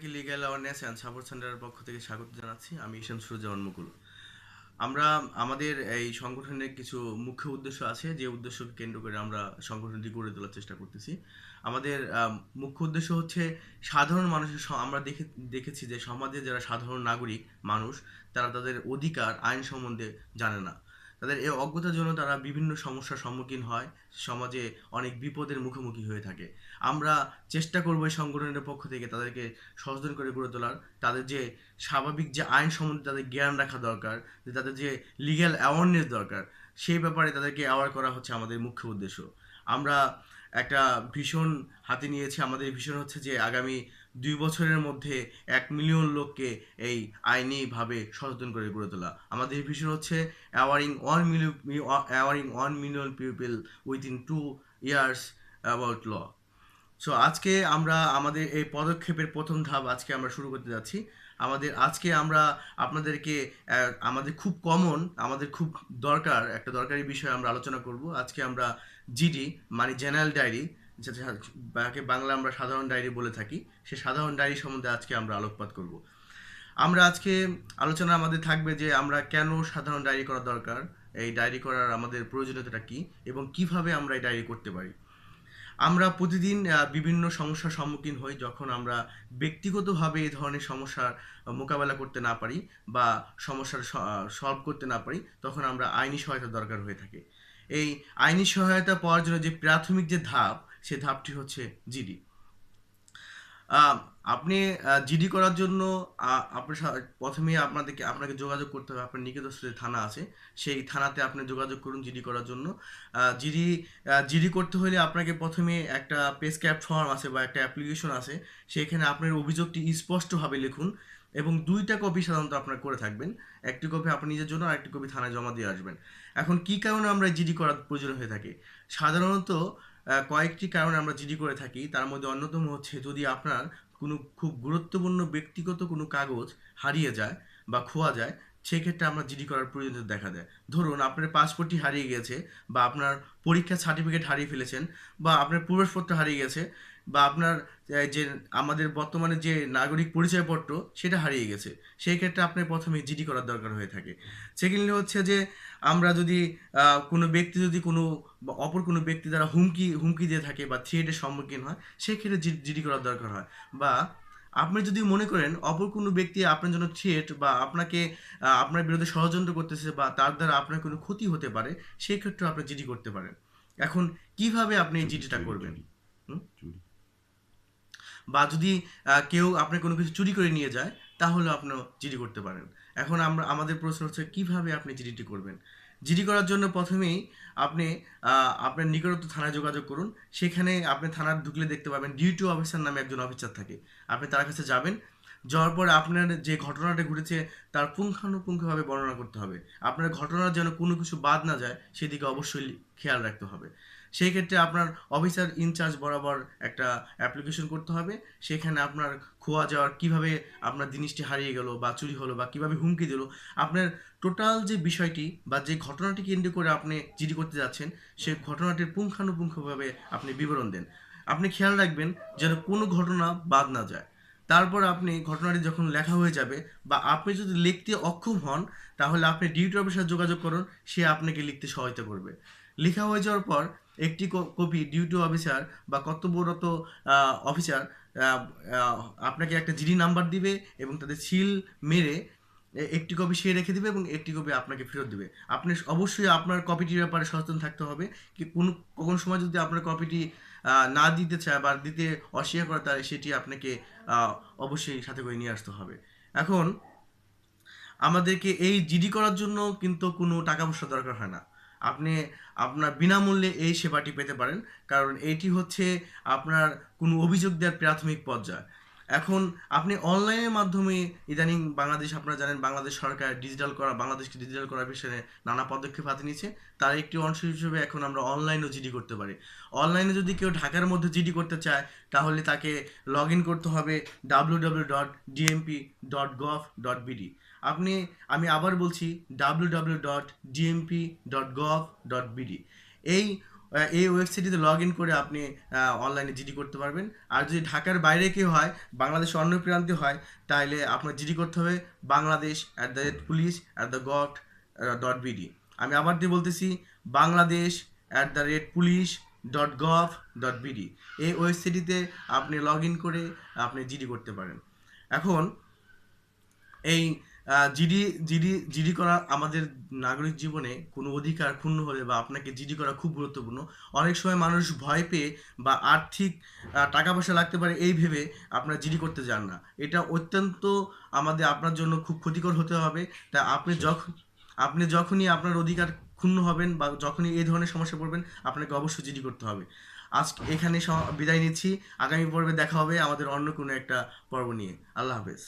সবাইকে legal awareness and support সেন্টারের পক্ষ থেকে স্বাগত জানাচ্ছি। আমি ঈশান সুরজামান মুকুল আমরা, আমাদের এই সংগঠনের কিছু মুখ্য উদ্দেশ্য আছে, যে উদ্দেশ্যকে কেন্দ্র করে আমরা সংগঠনটি গড়ে তোলার চেষ্টা করতেছি। আমাদের মুখ্য উদ্দেশ্য হচ্ছে সাধারণ মানুষের আমরা দেখে, দেখেছি যে সমাজে যারা সাধারণ নাগরিক মানুষ, তারা তাদের অধিকার, আইন সম্বন্ধে জানে না। তাদের এই অজ্ঞতার জন্য তারা বিভিন্ন সমস্যার সম্মুখীন হয়, সমাজে অনেক বিপদের মুখোমুখি হয়ে থাকে। আমরা চেষ্টা করব এই সংগঠনের পক্ষ থেকে তাদেরকে সচেতন করে গড়ে তোলার। তাদের যে স্বাভাবিক যে আইন সম্বন্ধে তাদের জ্ঞান রাখা দরকার, যে তাদের যে লিগ্যাল অ্যাওয়ারনেস দরকার, সেই ব্যাপারে তাদেরকে অ্যাওয়ার করা হচ্ছে আমাদের মুখ্য উদ্দেশ্য। আমরা একটা ভীষণ হাতে নিয়েছি। আমাদের ভীষণ হচ্ছে যে আগামী দুই বছরের মধ্যে এক মিলিয়ন লোককে এই আইনিভাবে সচেতন করে গড়ে তোলা। আমাদের ভীষণ হচ্ছে awaring one million awaring one million people within two years about law so আজকে আমরা আমাদের এই পদক্ষেপের প্রথম ধাপ আজকে আমরা শুরু করতে যাচ্ছি। আমাদের, আজকে আমরা আপনাদেরকে আমাদের খুব কমন আমাদের খুব দরকার, একটা দরকারি বিষয় আমরা আলোচনা করব। আজকে আমরা জিডি মানে জেনারেল ডায়েরি যাকে বাংলা আমরা সাধারণ ডায়েরি বলে থাকি, সে সাধারণ ডায়েরি সম্বন্ধে আজকে আমরা আলোকপাত করব। আমরা আজকে আলোচনা আমাদের থাকবে যে আমরা কেন সাধারণ ডায়েরি করা দরকার, এই ডায়েরি করার আমাদের প্রয়োজনীয়তাটা কী, এবং কীভাবে আমরা এই ডায়েরি করতে পারি। আমরা প্রতিদিন বিভিন্ন সমস্যার সম্মুখীন হই যখন আমরা ব্যক্তিগতভাবে এই ধরনের সমস্যার মোকাবেলা করতে না পারি বা সমস্যার সলভ করতে না পারি, তখন আমরা আইনি সহায়তা দরকার হয়ে থাকে। এই আইনি সহায়তা পাওয়ার জন্য যে প্রাথমিক যে ধাপ, সে ধাপটি হচ্ছে জিডি। আপনি জিডি করার জন্য আহ, আপনি সা- প্রথমে আপনাদেরকে আপনাকে যোগাযোগ করতে হবে। আপনার নিকটস্থ যে থানা আছে সেই থানাতে আপনি যোগাযোগ করুন জিডি করার জন্য। জিডি জিডি করতে হলে আপনাকে প্রথমে একটা পেসক্যাপ ফর্ম আছে বা একটা অ্যাপ্লিকেশন আছে। সেখানে আপনার অভিযোগটি স্পষ্টভাবে লিখুন এবং দুইটা কপি সাধারণত আপনার করে থাকবেন। একটি কপি আপনি নিজের জন্য আর একটি কপি থানায় জমা দিয়ে আসবেন। এখন কি কারণে আমরা জিডি করার প্রয়োজন হয়ে থাকে? সাধারণত কয়েকটি কারণ আমরা জিডি করে থাকি। তার মধ্যে অন্যতম হচ্ছে যদি আপনার কোনো খুব গুরুত্বপূর্ণ ব্যক্তিগত কোনো কাগজ হারিয়ে যায় বা খোয়া যায় সেক্ষেত্রে আমরা জিডি করার প্রয়োজন দেখা দেয়। ধরুন আপনার পাসপোর্টটি হারিয়ে গেছে বা আপনার পরীক্ষার সার্টিফিকেট হারিয়ে ফেলেছেন বা আপনার প্রবেশপত্র হারিয়ে গেছে বা আপনার যে আমাদের বর্তমানে যে নাগরিক পরিচয়পত্র সেটা হারিয়ে গেছে, সেই ক্ষেত্রে আপনার প্রথমে জিডি করার দরকার হয়ে থাকে। সেকেন্ডলি হচ্ছে যে আমরা যদি কোনো ব্যক্তি যদি কোনো বা অপর কোনো ব্যক্তি দ্বারা হুমকি হুমকি দিয়ে থাকে বা থ্রেটের সম্মুখীন হয়, সেক্ষেত্রে জিডি করার দরকার হয়। বা আপনি যদি মনে করেন অপর কোনো ব্যক্তি আপনার জন্য থ্রেট বা আপনাকে আপনার বিরুদ্ধে ষড়যন্ত্র করতেছে বা তার দ্বারা আপনার কোনো ক্ষতি হতে পারে সেই ক্ষেত্রে আপনি জিডি করতে পারেন। এখন কীভাবে আপনি এই জিডিটা করবেন? বা যদি কেউ আপনার কোনো কিছু চুরি করে নিয়ে যায় তাহলে আপনি জিডি করতে পারেন। এখন আমরা, আমাদের প্রশ্ন হচ্ছে, কীভাবে আপনি জিডিটি করবেন? জিডি করার জন্য প্রথমেই আপনি আপনার নিকটত্ব থানায় যোগাযোগ করুন। সেখানে আপনি থানার ঢুকলে দেখতে পাবেন ডিউটি অফিসার নামে একজন অফিসার থাকে। আপনি তার কাছে যাবেন। যাওয়ার পরে আপনার যে ঘটনাটা ঘটেছে, তার পুঙ্খানুপুঙ্খভাবে বর্ণনা করতে হবে। আপনার ঘটনার যেন কোনো কিছু বাদ না যায়, সেদিকে অবশ্যই খেয়াল রাখতে হবে। সেই ক্ষেত্রে আপনার অফিসার ইনচার্জ বরাবর একটা অ্যাপ্লিকেশন করতে হবে। সেখানে আপনার খোয়া যাওয়ার কীভাবে আপনার জিনিসটি হারিয়ে গেল বা চুরি হলো বা কীভাবে হুমকি দিল, আপনার টোটাল যে বিষয়টি বা যে ঘটনাটি কেন্দ্র করে আপনি জিডি করতে যাচ্ছেন সেই ঘটনাটির পুঙ্খানুপুঙ্খভাবে আপনি বিবরণ দেন। আপনি খেয়াল রাখবেন যেন কোনো ঘটনা বাদ না যায়। তারপর আপনি ঘটনাটি যখন লেখা হয়ে যাবে বা আপনি যদি লিখতে অক্ষম হন, তাহলে আপনি ডিউটি অফিসার যোগাযোগ করুন, সে আপনাকে লিখতে সহায়তা করবে। লেখা হয়ে যাওয়ার পর একটি কপি ডিউটি অফিসার বা কর্তব্যরত অফিসার আপনাকে একটা জিডি নাম্বার দিবে এবং তাদের সিল মেরে একটি কপি সে রেখে দিবে এবং একটি কপি আপনাকে ফেরত দেবে। আপনি অবশ্যই আপনার কপিটির ব্যাপারে সচেতন থাকতে হবে কি কোন কোন সময় যদি আপনার কপিটি না দিতে চায় বা দিতে অস্বীকার করে, তাহলে সেটি আপনাকে অবশ্যই সাথে করে নিয়ে আসতে হবে। এখন আমাদেরকে এই জিডি করার জন্য কিন্তু কোনো টাকা পয়সা দরকার হয় না। আপনি আপনার বিনামূল্যে এই সেবাটি পেতে পারেন। কারণ এটি হচ্ছে আপনার কোনো অভিযোগ দেওয়ার প্রাথমিক পর্যায়। এখন আপনি অনলাইনের মাধ্যমে ইদানিং বাংলাদেশ, আপনারা জানেন বাংলাদেশ সরকার ডিজিটাল করা, বাংলাদেশকে ডিজিটাল করার বিষয়ে নানা পদক্ষেপ হাতে নিয়েছে। তার একটি অংশ হিসেবে এখন আমরা অনলাইনও জিডি করতে পারি। অনলাইনে যদি কেউ ঢাকার মধ্যে জিডি করতে চায়, তাহলে তাকে লগ ইন করতে হবে W W dot DMP dot gov dot BD আপনি, আমি আবার বলছি W dot dot dot BD এই এই ওয়েবসাইটটিতে লগ ইন করে আপনি অনলাইনে জিডি করতে পারবেন। আর যদি ঢাকার বাইরে কেউ হয়, বাংলাদেশের অন্য প্রান্তে হয় তাহলে আপনার জিডি করতে হবে Bangladesh at the rate police at the gov dot BD আমি আবার দিয়ে বলতেছি Bangladesh at the rate police dot gov dot BD এই ওয়েবসাইটটিতে আপনি লগ ইন করে আপনি জিডি করতে পারেন। এখন, এই জিডি জিডি জিডি করা আমাদের নাগরিক জীবনে কোনো অধিকার ক্ষুণ্ণ হলে বা আপনাকে জিডি করা খুব গুরুত্বপূর্ণ। অনেক সময় মানুষ ভয় পেয়ে বা আর্থিক টাকা পয়সা লাগতে পারে এই ভেবে আপনারা জিডি করতে যান না। এটা অত্যন্ত আমাদের আপনার জন্য খুব ক্ষতিকর হতে হবে। তা আপনি যখন আপনি যখনই আপনার অধিকার ক্ষুণ্ণ হবেন বা যখনই এই ধরনের সমস্যা পড়বেন আপনাকে অবশ্যই জিডি করতে হবে। আজ এখানে বিদায় নিচ্ছি। আগামী পর্বে দেখা হবে আমাদের অন্য কোনো একটা পর্ব নিয়ে। আল্লাহ হাফেজ।